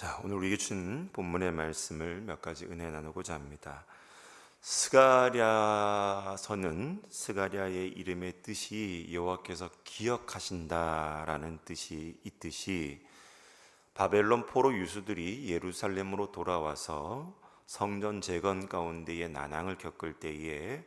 자, 오늘 우리에게 준 본문의 말씀을 몇 가지 은혜 나누고자 합니다. 스가랴서는 스가랴의 이름의 뜻이 여호와께서 기억하신다라는 뜻이 있듯이 바벨론 포로 유수들이 예루살렘으로 돌아와서 성전 재건 가운데에 난항을 겪을 때에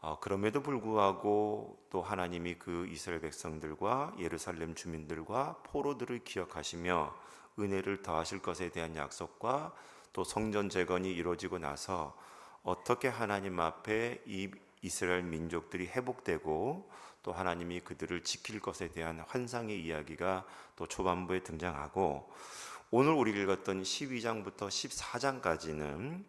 어, 그럼에도 불구하고 또 하나님이 그 이스라엘 백성들과 예루살렘 주민들과 포로들을 기억하시며 은혜를 더하실 것에 대한 약속과 또 성전 재건이 이루어지고 나서 어떻게 하나님 앞에 이 이스라엘 민족들이 회복되고 또 하나님이 그들을 지킬 것에 대한 환상의 이야기가 또 초반부에 등장하고 오늘 우리 읽었던 12장부터 14장까지는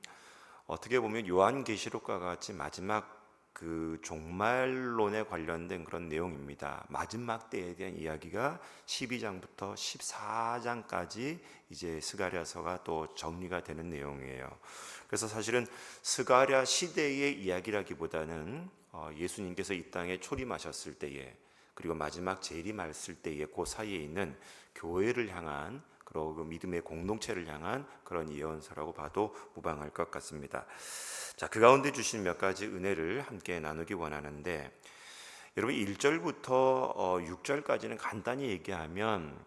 어떻게 보면 요한계시록과 같이 마지막 그 종말론에 관련된 그런 내용입니다. 마지막 때에 대한 이야기가 12장부터 14장까지 이제 스가랴서가 또 정리가 되는 내용이에요. 그래서 사실은 스가랴 시대의 이야기라기보다는 어, 예수님께서 이 땅에 초림하셨을 때에 그리고 마지막 재림하셨을 때에 그 사이에 있는 교회를 향한 그리고 그 믿음의 공동체를 향한 그런 예언서라고 봐도 무방할 것 같습니다. 자, 그 가운데 주신 몇 가지 은혜를 함께 나누기 원하는데 여러분 1절부터 6절까지는 간단히 얘기하면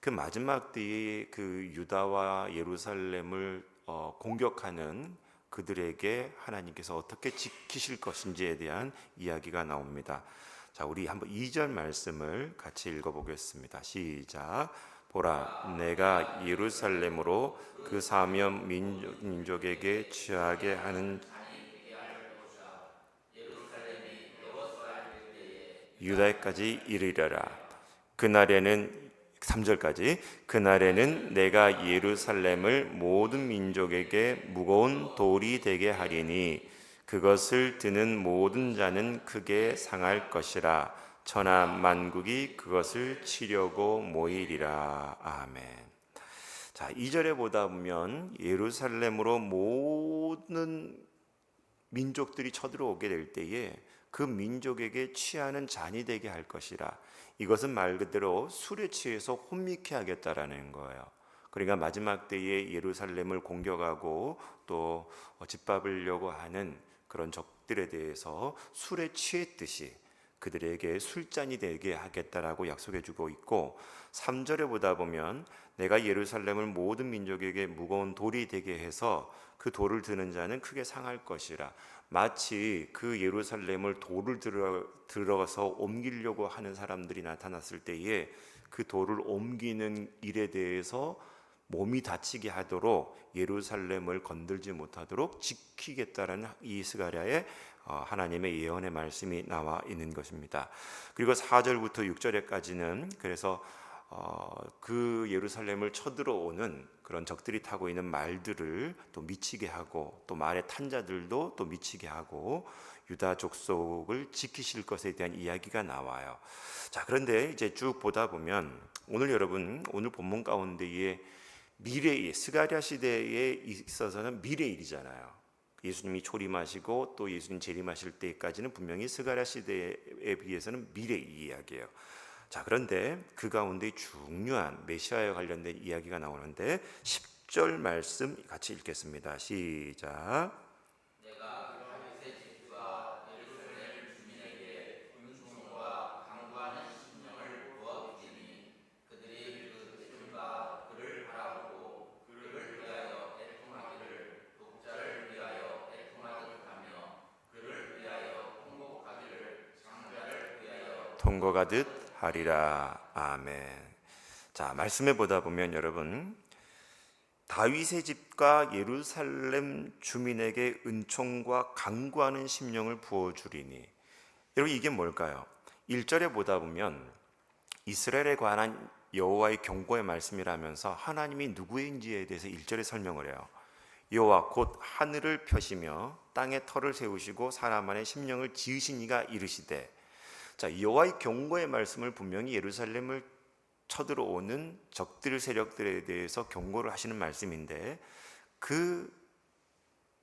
그 마지막 때에 그 유다와 예루살렘을 어, 공격하는 그들에게 하나님께서 어떻게 지키실 것인지에 대한 이야기가 나옵니다. 자, 우리 한번 2절 말씀을 같이 읽어 보겠습니다. 시작. 보라 내가 예루살렘으로 그 사면 민족, 민족에게 취하게 하는 유다까지 이르리라. 그날에는 3절까지 그날에는 내가 예루살렘을 모든 민족에게 무거운 돌이 되게 하리니 그것을 드는 모든 자는 크게 상할 것이라 천하 만국이 그것을 치려고 모이리라 아멘. 자, 2절에 보다 보면 예루살렘으로 모든 민족들이 쳐들어오게 될 때에 그 민족에게 취하는 잔이 되게 할 것이라. 이것은 말 그대로 술에 취해서 혼미케 하겠다라는 거예요. 그러니까 마지막 때에 예루살렘을 공격하고 또 짓밟으려고 하는 그런 적들에 대해서 술에 취했듯이 그들에게 술잔이 되게 하겠다라고 약속해 주고 있고 3절에 보다 보면 내가 예루살렘을 모든 민족에게 무거운 돌이 되게 해서 그 돌을 드는 자는 크게 상할 것이라. 마치 그 예루살렘을 돌을 들어 들어서 옮기려고 하는 사람들이 나타났을 때에 그 돌을 옮기는 일에 대해서 몸이 다치게 하도록 예루살렘을 건들지 못하도록 지키겠다라는 이 스가랴의 어, 하나님의 예언의 말씀이 나와 있는 것입니다. 그리고 4절부터 6절에까지는 그래서 어, 그 예루살렘을 쳐들어오는 그런 적들이 타고 있는 말들을 또 미치게 하고 또 말의 탄자들도 또 미치게 하고 유다 족속을 지키실 것에 대한 이야기가 나와요. 자, 그런데 이제 쭉 보다 보면 오늘 여러분 오늘 본문 가운데에 미래의 스가랴 시대에 있어서는 미래 일이잖아요. 예수님이 초림하시고 또 예수님 재림하실 때까지는 분명히 스가랴 시대에 비해서는 미래 이야기예요. 자, 그런데 그 가운데 중요한 메시아에 관련된 이야기가 나오는데 10절 말씀 같이 읽겠습니다. 시작. 통곡하듯 하리라. 아멘. 자, 말씀에 보다 보면 여러분 다윗의 집과 예루살렘 주민에게 은총과 강구하는 심령을 부어 주리니. 여러분 이게 뭘까요? 1절에 보다 보면 이스라엘에 관한 여호와의 경고의 말씀이라면서 하나님이 누구인지에 대해서 1절에 설명을 해요. 여호와 곧 하늘을 펴시며 땅에 터를 세우시고 사람 안에 심령을 지으신 이가 이르시되 자, 여호와의 경고의 말씀을 분명히 예루살렘을 쳐들어오는 적들 세력들에 대해서 경고를 하시는 말씀인데 그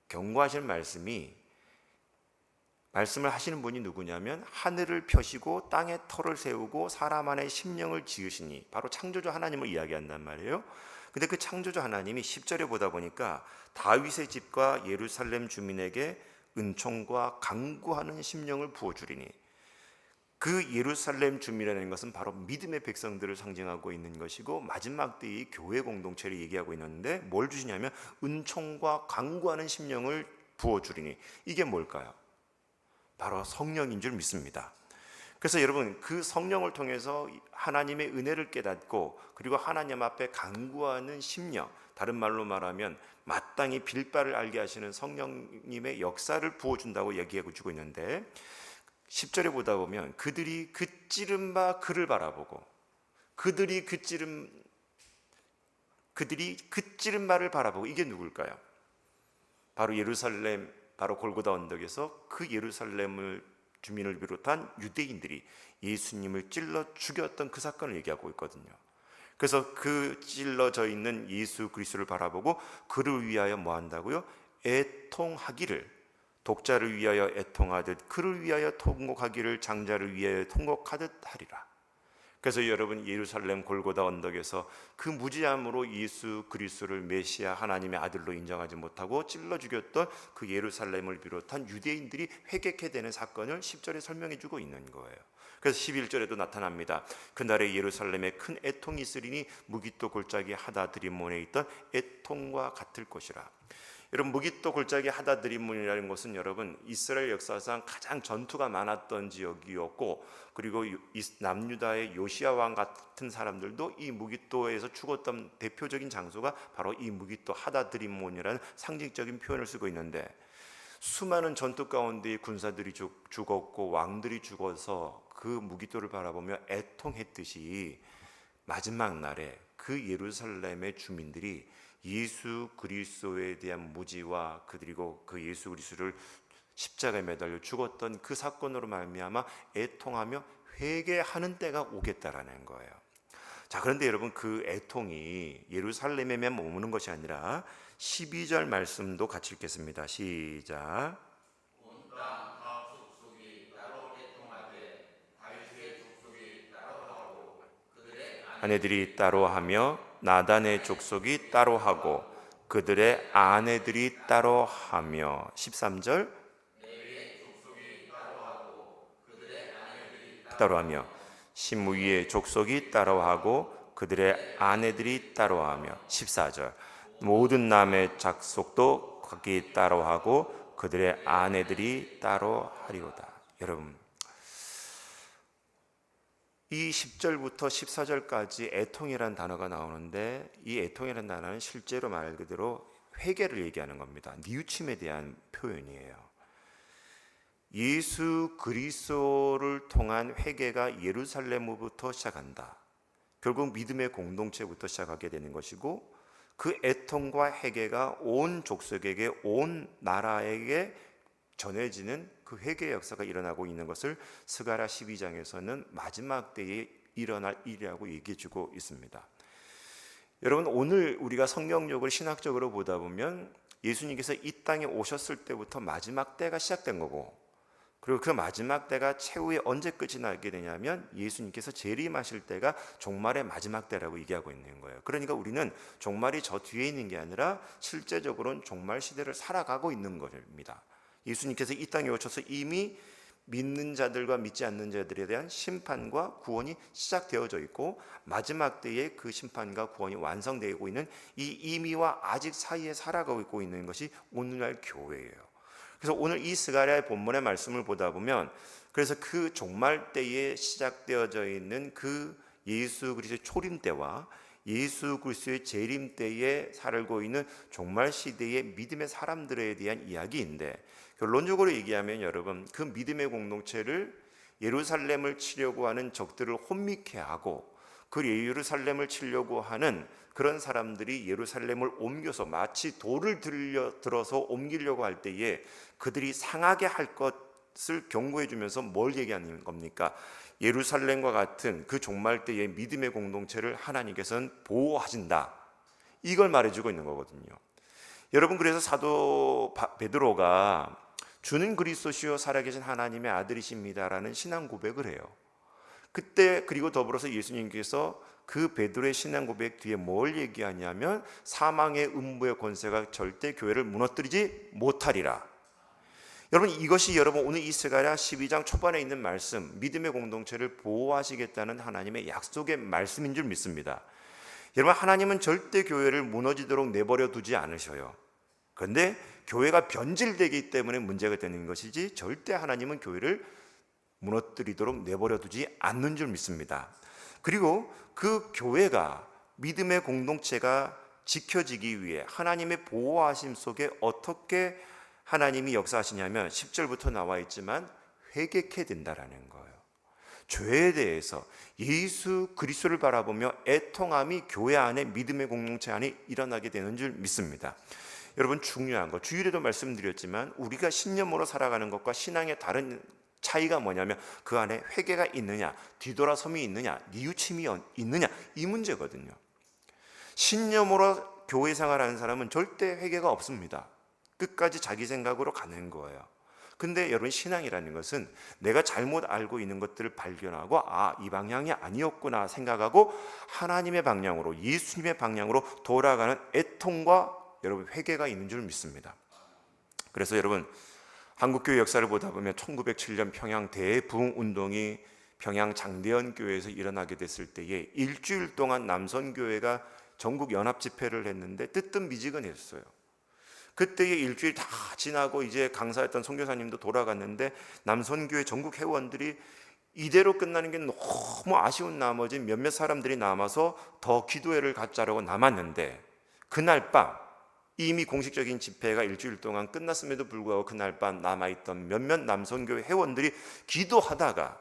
경고하시는 말씀이 말씀을 하시는 분이 누구냐면 하늘을 펴시고 땅에 터를 세우고 사람 안에 심령을 지으시니 바로 창조주 하나님을 이야기한단 말이에요. 근데 그 창조주 하나님이 10절에 보다 보니까 다윗의 집과 예루살렘 주민에게 은총과 강구하는 심령을 부어 주리니 그 예루살렘 주민이라는 것은 바로 믿음의 백성들을 상징하고 있는 것이고 마지막 때의 교회 공동체를 얘기하고 있는데 뭘 주시냐면 은총과 강구하는 심령을 부어 주리니 이게 뭘까요? 바로 성령인 줄 믿습니다. 그래서 여러분 그 성령을 통해서 하나님의 은혜를 깨닫고 그리고 하나님 앞에 간구하는 심령 다른 말로 말하면 마땅히 빌바를 알게 하시는 성령님의 역사를 부어준다고 얘기하고 주고 있는데 10절에 보다 보면 그들이 그 찌른 바 그를 바라보고 그들이 그 찌른 그들이 그 찌른 바를 바라보고 이게 누굴까요? 바로 예루살렘 바로 골고다 언덕에서 그 예루살렘을 주민을 비롯한 유대인들이 예수님을 찔러 죽였던 그 사건을 얘기하고 있거든요. 그래서 그 찔러져 있는 예수 그리스도를 바라보고 그를 위하여 뭐 한다고요? 애통하기를 독자를 위하여 애통하듯 그를 위하여 통곡하기를 장자를 위하여 통곡하듯 하리라. 그래서 여러분 예루살렘 골고다 언덕에서 그 무지함으로 예수 그리스도를 메시아 하나님의 아들로 인정하지 못하고 찔러 죽였던 그 예루살렘을 비롯한 유대인들이 회개케 되는 사건을 10절에 설명해 주고 있는 거예요. 그래서 11절에도 나타납니다. 그날에 예루살렘에 큰 애통이 있으리니 무기또 골짜기 하다 드림몬에 있던 애통과 같을 것이라. 여러분 무기또 골짜기 하다 드림몬이라는 것은 여러분 이스라엘 역사상 가장 전투가 많았던 지역이었고 그리고 남유다의 요시아 왕 같은 사람들도 이 무기또에서 죽었던 대표적인 장소가 바로 이 무기또 하다 드림몬이라는 상징적인 표현을 쓰고 있는데 수많은 전투 가운데 군사들이 죽었고 왕들이 죽어서 그 무기또를 바라보며 애통했듯이 마지막 날에 그 예루살렘의 주민들이 예수 그리스도에 대한 무지와 그리고 그 예수 그리스도를 십자가에 매달려 죽었던 그 사건으로 말미암아 애통하며 회개하는 때가 오겠다라는 거예요. 자, 그런데 여러분 그 애통이 예루살렘에만 머무는 것이 아니라 12절 말씀도 같이 읽겠습니다. 시작. 아내들이 따로 하며 나단의 족속이 따로 하고 그들의 아내들이 따로 하며. 13절. 따로 하며. 시므이의 족속이 따로 하고 그들의 아내들이 따로 하며. 14절. 모든 남의 작속도 각기 따로 하고 그들의 아내들이 따로 하리로다. 여러분 이 10절부터 14절까지 애통이라는 단어가 나오는데 이 애통이라는 단어는 실제로 말 그대로 회개를 얘기하는 겁니다. 뉘우침에 대한 표현이에요. 예수 그리스도를 통한 회개가 예루살렘으로부터 시작한다. 결국 믿음의 공동체부터 시작하게 되는 것이고 그 애통과 회개가 온 족속에게 온 나라에게 전해지는 그 회개 역사가 일어나고 있는 것을 스가라 12장에서는 마지막 때에 일어날 일이라고 얘기해 주고 있습니다. 여러분 오늘 우리가 성경적으로 신학적으로 보다 보면 예수님께서 이 땅에 오셨을 때부터 마지막 때가 시작된 거고 그리고 그 마지막 때가 최후에 언제 끝이 나게 되냐면 예수님께서 재림하실 때가 종말의 마지막 때라고 얘기하고 있는 거예요. 그러니까 우리는 종말이 저 뒤에 있는 게 아니라 실제적으로는 종말 시대를 살아가고 있는 겁니다. 예수님께서 이 땅에 오셔서 이미 믿는 자들과 믿지 않는 자들에 대한 심판과 구원이 시작되어져 있고 마지막 때에 그 심판과 구원이 완성되고 있는 이 이미와 아직 사이에 살아가고 있는 것이 오늘날 교회예요. 그래서 오늘 이 스가랴의 본문의 말씀을 보다 보면 그래서 그 종말 때에 시작되어져 있는 그 예수 그리스도의 초림 때와 예수 그리스도의 재림 때에 살고 있는 종말 시대의 믿음의 사람들에 대한 이야기인데 결론적으로 얘기하면 여러분 그 믿음의 공동체를 예루살렘을 치려고 하는 적들을 혼미케 하고 그 예루살렘을 치려고 하는 그런 사람들이 예루살렘을 옮겨서 마치 돌을 들려 들어서 옮기려고 할 때에 그들이 상하게 할 것을 경고해 주면서 뭘 얘기하는 겁니까? 예루살렘과 같은 그 종말 때의 믿음의 공동체를 하나님께서는 보호하신다. 이걸 말해주고 있는 거거든요. 여러분 그래서 사도 베드로가 주는 그리스도시요 살아계신 하나님의 아들이십니다라는 신앙 고백을 해요. 그때 그리고 더불어서 예수님께서 그 베드로의 신앙 고백 뒤에 뭘 얘기하냐면 사망의 음부의 권세가 절대 교회를 무너뜨리지 못하리라. 여러분 이것이 여러분 오늘 이스가랴 12장 초반에 있는 말씀 믿음의 공동체를 보호하시겠다는 하나님의 약속의 말씀인 줄 믿습니다. 여러분 하나님은 절대 교회를 무너지도록 내버려 두지 않으셔요. 그런데 교회가 변질되기 때문에 문제가 되는 것이지 절대 하나님은 교회를 무너뜨리도록 내버려 두지 않는 줄 믿습니다. 그리고 그 교회가 믿음의 공동체가 지켜지기 위해 하나님의 보호하심 속에 어떻게 하나님이 역사하시냐면 10절부터 나와 있지만 회개케 된다라는 거예요. 죄에 대해서 예수 그리스도를 바라보며 애통함이 교회 안에 믿음의 공동체 안에 일어나게 되는 줄 믿습니다. 여러분 중요한 거 주일에도 말씀드렸지만 우리가 신념으로 살아가는 것과 신앙의 다른 차이가 뭐냐면 그 안에 회개가 있느냐, 뒤돌아섬이 있느냐, 뉘우침이 있느냐 이 문제거든요. 신념으로 교회 생활하는 사람은 절대 회개가 없습니다. 끝까지 자기 생각으로 가는 거예요. 근데 여러분 신앙이라는 것은 내가 잘못 알고 있는 것들을 발견하고 아, 이 방향이 아니었구나 생각하고 하나님의 방향으로 예수님의 방향으로 돌아가는 애통과 여러분 회개가 있는 줄 믿습니다. 그래서 여러분 한국교회 역사를 보다 보면 1907년 평양 대부흥 운동이 평양 장대현 교회에서 일어나게 됐을 때에 일주일 동안 남선 교회가 전국 연합 집회를 했는데 뜨뜻미지근했어요. 그때의 일주일 다 지나고 이제 강사했던 선교사님도 돌아갔는데 남선교회 전국 회원들이 이대로 끝나는 게 너무 아쉬운 나머지 몇몇 사람들이 남아서 더 기도회를 갖자라고 남았는데 그날 밤 이미 공식적인 집회가 일주일 동안 끝났음에도 불구하고 그날 밤 남아있던 몇몇 남선교회 회원들이 기도하다가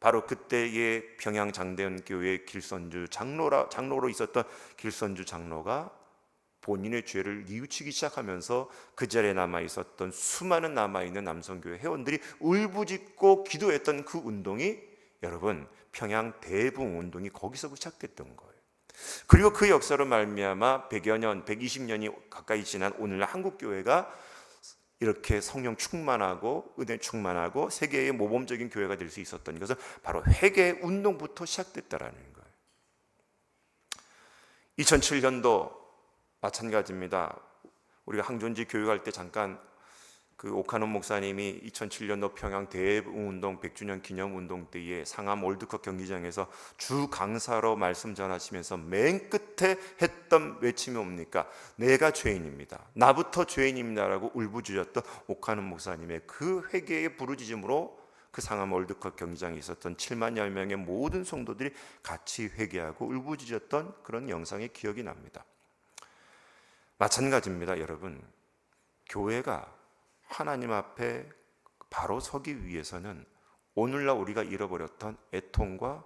바로 그때의 평양 장대현 교회 길선주 장로라 장로로 있었던 길선주 장로가 본인의 죄를 뉘우치기 시작하면서 그 자리에 남아 있었던 수많은 남아 있는 남성교회 회원들이 울부짖고 기도했던 그 운동이 여러분 평양 대붕 운동이 거기서 시작됐던 거예요. 그리고 그 역사로 말미암아 100여 년, 120년이 가까이 지난 오늘날 한국 교회가 이렇게 성령 충만하고 은혜 충만하고 세계의 모범적인 교회가 될 수 있었던 것은 바로 회개 운동부터 시작됐다라는 거예요. 2007년도 마찬가지입니다. 우리가 항존지 교육할 때 잠깐 그 오카노 목사님이 2007년도 평양 대운동 100주년 기념 운동 때에 상암 월드컵 경기장에서 주 강사로 말씀 전하시면서 맨 끝에 했던 외침이 뭡니까? 내가 죄인입니다. 나부터 죄인입니다라고 울부짖었던 오카노 목사님의 그 회개의 부르짖음으로 그 상암 월드컵 경기장에 있었던 7만여 명의 모든 성도들이 같이 회개하고 울부짖었던 그런 영상의 기억이 납니다. 마찬가지입니다, 여러분. 교회가 하나님 앞에 바로 서기 위해서는 오늘날 우리가 잃어버렸던 애통과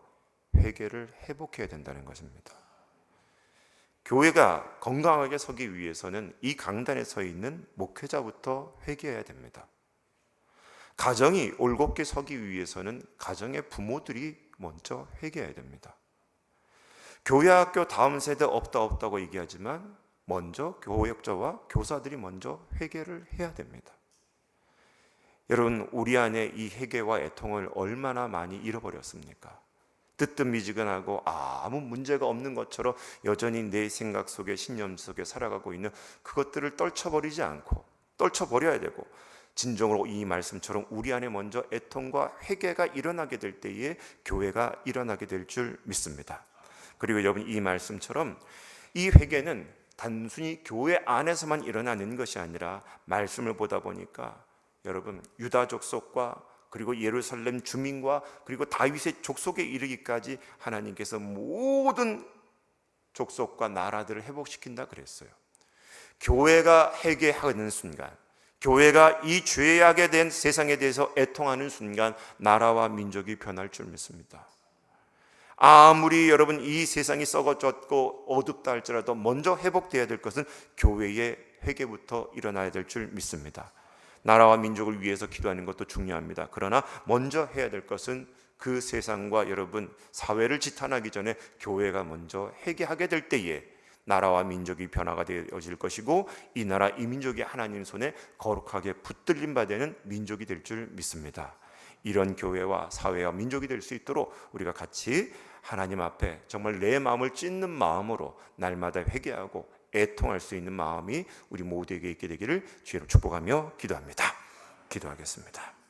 회개를 회복해야 된다는 것입니다. 교회가 건강하게 서기 위해서는 이 강단에 서 있는 목회자부터 회개해야 됩니다. 가정이 올곧게 서기 위해서는 가정의 부모들이 먼저 회개해야 됩니다. 교회 학교 다음 세대 없다 없다고 얘기하지만 먼저 교역자와 교사들이 먼저 회개를 해야 됩니다. 여러분 우리 안에 이 회개와 애통을 얼마나 많이 잃어버렸습니까? 뜨뜻미지근하고 아무 문제가 없는 것처럼 여전히 내 생각 속에 신념 속에 살아가고 있는 그것들을 떨쳐버리지 않고 떨쳐버려야 되고 진정으로 이 말씀처럼 우리 안에 먼저 애통과 회개가 일어나게 될 때에 교회가 일어나게 될 줄 믿습니다. 그리고 여러분 이 말씀처럼 이 회개는 단순히 교회 안에서만 일어나는 것이 아니라 말씀을 보다 보니까 여러분 유다 족속과 그리고 예루살렘 주민과 그리고 다윗의 족속에 이르기까지 하나님께서 모든 족속과 나라들을 회복시킨다 그랬어요. 교회가 회개하는 순간, 교회가 이 죄악에 대한 세상에 대해서 애통하는 순간 나라와 민족이 변할 줄 믿습니다. 아무리 여러분 이 세상이 썩어졌고 어둡다 할지라도 먼저 회복되어야 될 것은 교회의 회개부터 일어나야 될 줄 믿습니다. 나라와 민족을 위해서 기도하는 것도 중요합니다. 그러나 먼저 해야 될 것은 그 세상과 여러분 사회를 지탄하기 전에 교회가 먼저 회개하게 될 때에 나라와 민족이 변화가 되어질 것이고 이 나라 이 민족이 하나님 손에 거룩하게 붙들림 받는 민족이 될 줄 믿습니다. 이런 교회와 사회와 민족이 될 수 있도록 우리가 같이 하나님 앞에 정말 내 마음을 찢는 마음으로 날마다 회개하고 애통할 수 있는 마음이 우리 모두에게 있게 되기를 주로 축복하며 기도합니다. 기도하겠습니다.